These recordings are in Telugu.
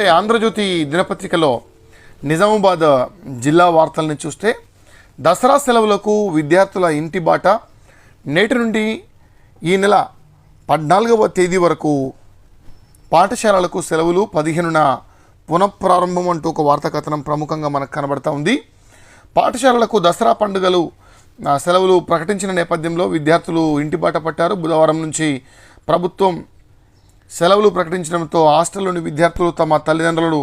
అంటే ఆంధ్రజ్యోతి దినపత్రికలో నిజామాబాద్ జిల్లా వార్తల్ని చూస్తే దసరా సెలవులకు విద్యార్థుల ఇంటి బాట నేటి నుండి ఈ నెల పద్నాలుగవ తేదీ వరకు పాఠశాలలకు సెలవులు పదిహేనున పునఃప్రారంభం అంటూ ఒక వార్తా కథనం ప్రముఖంగా మనకు కనబడతా ఉంది. పాఠశాలలకు దసరా పండుగలు సెలవులు ప్రకటించిన నేపథ్యంలో విద్యార్థులు ఇంటి బాట పట్టారు. బుధవారం నుంచి ప్రభుత్వం సెలవులు ప్రకటించడంతో హాస్టల్లోని విద్యార్థులు తమ తల్లిదండ్రులను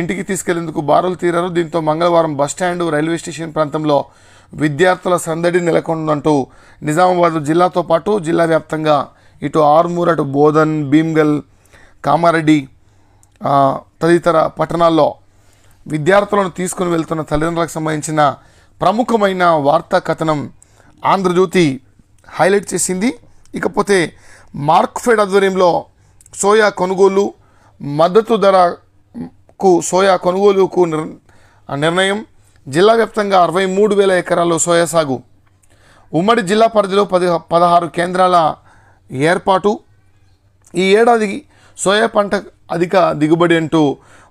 ఇంటికి తీసుకెళ్ళేందుకు బారులు తీరారు. దీంతో మంగళవారం బస్టాండ్ రైల్వే స్టేషన్ ప్రాంతంలో విద్యార్థుల సందడి నెలకొందంటూ నిజామాబాద్ జిల్లాతో పాటు జిల్లా వ్యాప్తంగా ఇటు ఆర్మూర్ అటు బోధన్ భీమ్గల్ కామారెడ్డి తదితర పట్టణాల్లో విద్యార్థులను తీసుకుని వెళ్తున్న తల్లిదండ్రులకు సంబంధించిన ప్రముఖమైన వార్తా కథనం ఆంధ్రజ్యోతి హైలైట్ చేసింది. ఇకపోతే మార్క్ఫెడ్ ఆధ్వర్యంలో సోయా కొనుగోలు మద్దతు ధరకు సోయా కొనుగోలుకు నిర్ణయం. జిల్లా వ్యాప్తంగా అరవై మూడు వేల ఎకరాల్లో సోయా సాగు. ఉమ్మడి జిల్లా పరిధిలో పది పదహారు కేంద్రాల ఏర్పాటు. ఈ ఏడాది సోయా పంట అధిక దిగుబడి అంటూ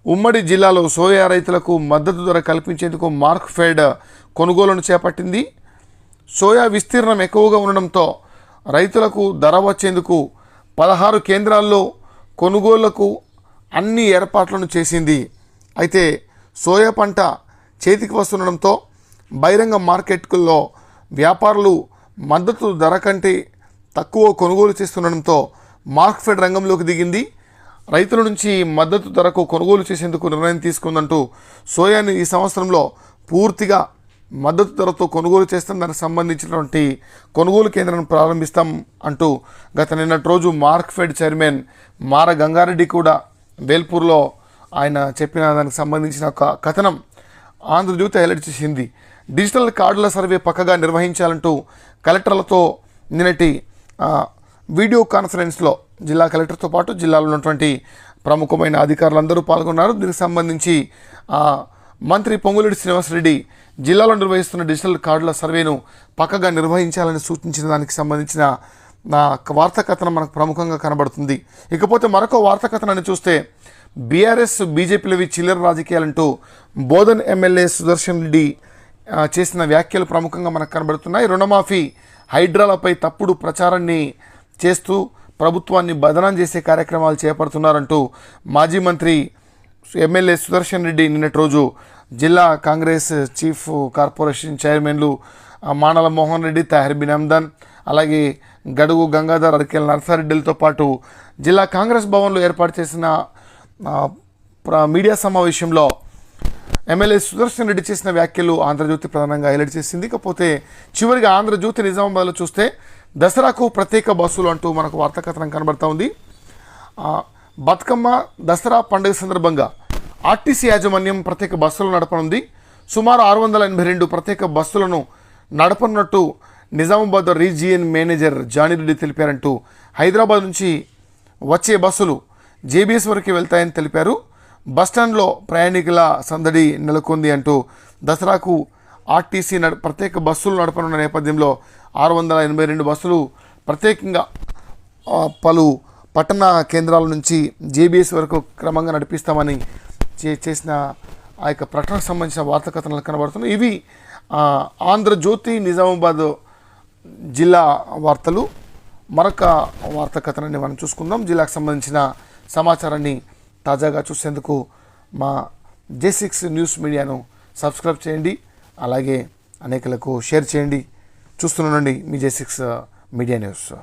ఉమ్మడి జిల్లాలో సోయా రైతులకు మద్దతు ధర కల్పించేందుకు మార్క్ ఫెడ్ కొనుగోలును చేపట్టింది. సోయా విస్తీర్ణం ఎక్కువగా ఉండడంతో రైతులకు ధర వచ్చేందుకు పదహారు కేంద్రాల్లో కొనుగోళ్ళకు అన్ని ఏర్పాట్లను చేసింది. అయితే సోయా పంట చేతికి వస్తుండడంతో బహిరంగ మార్కెట్లో వ్యాపారులు మద్దతు ధర కంటే తక్కువ కొనుగోలు చేస్తుండడంతో మార్క్ఫెడ్ రంగంలోకి దిగింది. రైతుల నుంచి మద్దతు ధరకు కొనుగోలు చేసేందుకు నిర్ణయం తీసుకుందంటూ సోయాని ఈ సంవత్సరంలో పూర్తిగా మద్దతు ధరతో కొనుగోలు చేస్తాం. దానికి సంబంధించినటువంటి కొనుగోలు కేంద్రాన్ని ప్రారంభిస్తాం అంటూ గత నిన్నటి రోజు మార్క్ఫెడ్ చైర్మన్ మార గంగారెడ్డి కూడా వేల్పూర్లో ఆయన చెప్పిన దానికి సంబంధించిన ఒక కథనం ఆంధ్రజ్యోతి హైలైట్ చేసింది. డిజిటల్ కార్డుల సర్వే పక్కగా నిర్వహించాలంటూ కలెక్టర్లతో నిన్నటి వీడియో కాన్ఫరెన్స్లో జిల్లా కలెక్టర్తో పాటు జిల్లాలో ఉన్నటువంటి ప్రముఖమైన అధికారులందరూ పాల్గొన్నారు. దీనికి సంబంధించి మంత్రి పొంగులేటి శ్రీనివాసరెడ్డి జిల్లాలో నిర్వహిస్తున్న డిజిటల్ కార్డుల సర్వేను పక్కగా నిర్వహించాలని సూచించిన దానికి సంబంధించిన నా వార్తా కథనం మనకు ప్రముఖంగా కనబడుతుంది. ఇకపోతే మరొక వార్తా కథనాన్ని చూస్తే బీఆర్ఎస్ బీజేపీలవి చిల్లర రాజకీయాలంటూ బోధన్ ఎమ్మెల్యే సుదర్శన్ రెడ్డి చేసిన వ్యాఖ్యలు ప్రముఖంగా మనకు కనబడుతున్నాయి. రుణమాఫీ హైడ్రాలపై తప్పుడు ప్రచారాన్ని చేస్తూ ప్రభుత్వాన్ని బదనం చేసే కార్యక్రమాలు చేపడుతున్నారంటూ మాజీ మంత్రి ఎమ్మెల్యే సుదర్శన్ రెడ్డి నిన్నటి రోజు జిల్లా కాంగ్రెస్ చీఫ్ కార్పొరేషన్ చైర్మన్లు మానల మోహన్ రెడ్డి తహర్ బిన్ హమ్దాన్ అలాగే గడుగు గంగాధర్ అరకెల్ నర్సారెడ్డిలతో పాటు జిల్లా కాంగ్రెస్ భవన్లో ఏర్పాటు చేసిన మీడియా సమావేశంలో ఎమ్మెల్యే సుదర్శన్ రెడ్డి చేసిన వ్యాఖ్యలు ఆంధ్రజ్యోతి ప్రధానంగా హైలైట్ చేసింది. ఇకపోతే చివరిగా ఆంధ్రజ్యోతి నిజామాబాద్లో చూస్తే దసరాకు ప్రత్యేక బస్సులు అంటూ మనకు వార్తాకథనం కనబడతా ఉంది. బతుకమ్మ దసరా పండుగ సందర్భంగా ఆర్టీసీ యాజమాన్యం ప్రత్యేక బస్సులు నడపనుంది. సుమారు ఆరు వందల ఎనభై రెండు ప్రత్యేక బస్సులను నడపనున్నట్టు నిజామాబాద్ రీజియన్ మేనేజర్ జానిరెడ్డి తెలిపారంటూ హైదరాబాద్ నుంచి వచ్చే బస్సులు జేబీఎస్ వరకు వెళ్తాయని తెలిపారు. బస్టాండ్లో ప్రయాణికుల సందడి నెలకొంది అంటూ దసరాకు ఆర్టీసీ నడ ప్రత్యేక బస్సులు నడపనున్న నేపథ్యంలో ఆరు వందల ఎనభై రెండు బస్సులు ప్రత్యేకంగా పలు పట్టణ కేంద్రాల నుంచి జేబీఎస్ వరకు క్రమంగా నడిపిస్తామని చేసిన ఆ యొక్క ప్రకటనకు సంబంధించిన వార్తా కథనాలు కనబడుతున్నాయి. ఇవి ఆంధ్రజ్యోతి నిజామాబాద్ జిల్లా వార్తలు. మరొక వార్తా కథనాన్ని మనం చూసుకుందాం. జిల్లాకు సంబంధించిన సమాచారాన్ని తాజాగా చూసేందుకు మా జే సిక్స్ న్యూస్ మీడియాను సబ్స్క్రైబ్ చేయండి. అలాగే అనేకులకు షేర్ చేయండి. చూస్తున్నానండి మీ జే సిక్స్ మీడియా న్యూస్.